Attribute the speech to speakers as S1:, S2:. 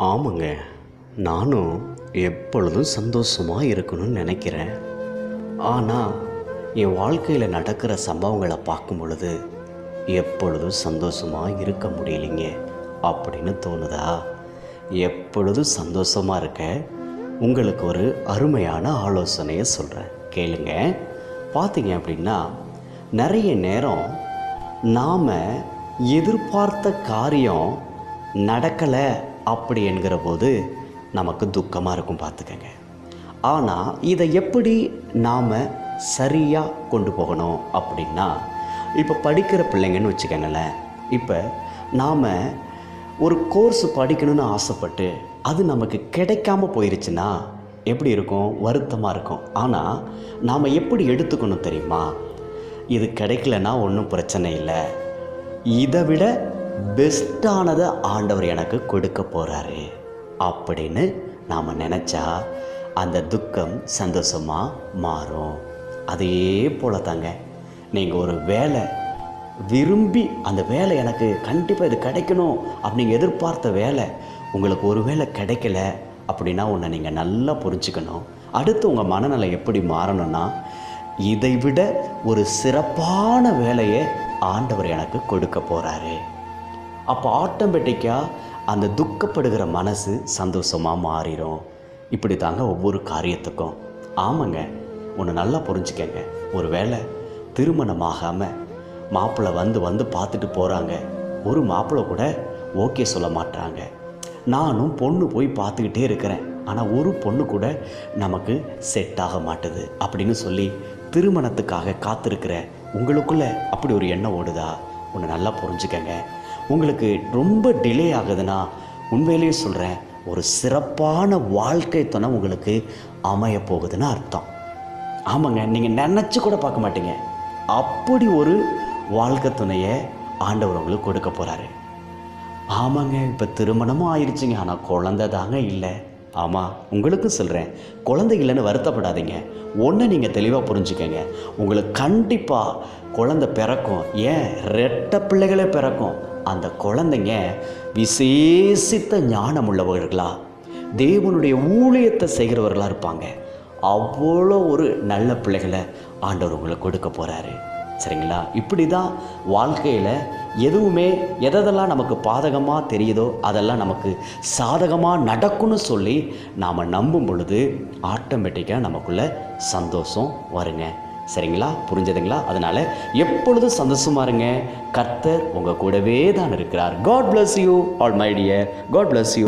S1: ஆமாங்க. நானும் எப்பொழுதும் சந்தோஷமாக இருக்கணும்னு நினைக்கிறேன். ஆனால் என் வாழ்க்கையில் நடக்கிற சம்பவங்களை பார்க்கும் பொழுது எப்பொழுதும் சந்தோஷமாக இருக்க முடியலைங்க. அப்படின்னு தோணுதா? எப்பொழுதும் சந்தோஷமாக இருக்க? உங்களுக்கு ஒரு அருமையான ஆலோசனையை சொல்கிறேன் கேளுங்க. பார்த்தீங்க அப்படின்னா நிறைய நேரம் நாம் எதிர்பார்த்த காரியம் நடக்கலை அப்படி என்கிற போது நமக்கு துக்கமாக இருக்கும் பார்த்துக்கங்க. ஆனால் இதை எப்படி நாம் சரியாக கொண்டு போகணும் அப்படின்னா இப்போ படிக்கிற பிள்ளைங்கன்னு வச்சுக்கோங்களேன். இப்போ நாம் ஒரு கோர்ஸ் படிக்கணும்னு ஆசைப்பட்டு அது நமக்கு கிடைக்காம போயிருச்சுன்னா எப்படி இருக்கும்? வருத்தமாக இருக்கும். ஆனால் நாம் எப்படி எடுத்துக்கணும் தெரியுமா? இது கிடைக்கலன்னா ஒன்றும் பிரச்சனை இல்லை. இதை விட பெஸ்ட்டானதை ஆண்டவர் எனக்கு கொடுக்க போகிறாரு அப்படின்னு நாம் நினச்சா அந்த துக்கம் சந்தோஷமாக மாறும். அதே போல தாங்க நீங்கள் ஒரு வேலை விரும்பி அந்த வேலை எனக்கு கண்டிப்பாக இது கிடைக்கணும் அப்படிங்க எதிர்பார்த்த வேலை உங்களுக்கு ஒரு வேலை கிடைக்கல அப்படின்னா ஒன்றை நீங்கள் நல்லா புரிஞ்சுக்கணும். அடுத்து உங்கள் மனநிலை எப்படி மாறணும்னா இதை விட ஒரு சிறப்பான வேலையை ஆண்டவர் எனக்கு கொடுக்க போகிறாரு அப்போ ஆட்டோமேட்டிக்காக அந்த துக்கப்படுகிற மனசு சந்தோஷமாக மாறிடும் இப்படி தாங்க ஒவ்வொரு காரியத்துக்கும். ஆமாங்க ஒன்று நல்லா புரிஞ்சுக்கங்க. ஒரு வேளை திருமணமாகாமல் மாப்பிள்ளை வந்து வந்து பார்த்துட்டு போகிறாங்க ஒரு மாப்பிள்ளை கூட ஓகே சொல்ல மாட்டாங்க நானும் பொண்ணு போய் பார்த்துக்கிட்டே இருக்கிறேன். ஆனால் ஒரு பொண்ணு கூட நமக்கு செட் ஆக மாட்டுது அப்படின்னு சொல்லி திருமணத்துக்காக காத்திருக்கிற உங்களுக்குள்ளே அப்படி ஒரு எண்ணம் ஓடுதா? ஒன்று நல்லா புரிஞ்சுக்கங்க. உங்களுக்கு ரொம்ப டிலே ஆகுதுன்னா உண்மையிலேயே சொல்கிறேன் ஒரு சிறப்பான வாழ்க்கை துணை உங்களுக்கு அமைய போகுதுன்னு அர்த்தம். ஆமாங்க நீங்கள் நினச்சி கூட பார்க்க மாட்டீங்க. அப்படி ஒரு வாழ்க்கை துணையை ஆண்டவர் உங்களுக்கு கொடுக்க போகிறாரு ஆமாங்க இப்போ திருமணமும் ஆயிடுச்சுங்க ஆனால் குழந்த தாங்க இல்லை. ஆமாம் உங்களுக்கும் சொல்கிறேன் குழந்தை இல்லைன்னு வருத்தப்படாதீங்க. ஒன்று நீங்கள் தெளிவாக புரிஞ்சுக்கங்க. உங்களுக்கு கண்டிப்பாக குழந்தை பிறக்கும். ஏன்? ரெட்ட பிள்ளைகளே பிறக்கும். அந்த குழந்தைங்க விசேஷித்த ஞானம் உள்ளவர்களா? தேவனுடைய ஊழியத்தை செய்கிறவர்களாக இருப்பாங்க. அவ்வளோ ஒரு நல்ல பிள்ளைகளை ஆண்டவர் உங்களுக்கு கொடுக்க போகிறாரு சரிங்களா? இப்படி தான் வாழ்க்கையில் எதுவுமே எதெல்லாம் நமக்கு பாதகமாக தெரியுதோ அதெல்லாம் நமக்கு சாதகமாக நடக்கும்னு சொல்லி நாம் நம்பும் பொழுது ஆட்டோமேட்டிக்காக நமக்குள்ளே சந்தோஷம் வருங்க. சரிங்களா? புரிஞ்சதுங்களா? அதனால் எப்பொழுதும் சந்தோஷமா இருங்க. கர்த்தர் உங்கள் கூடவே தான் இருக்கிறார். God bless you all my dear God bless you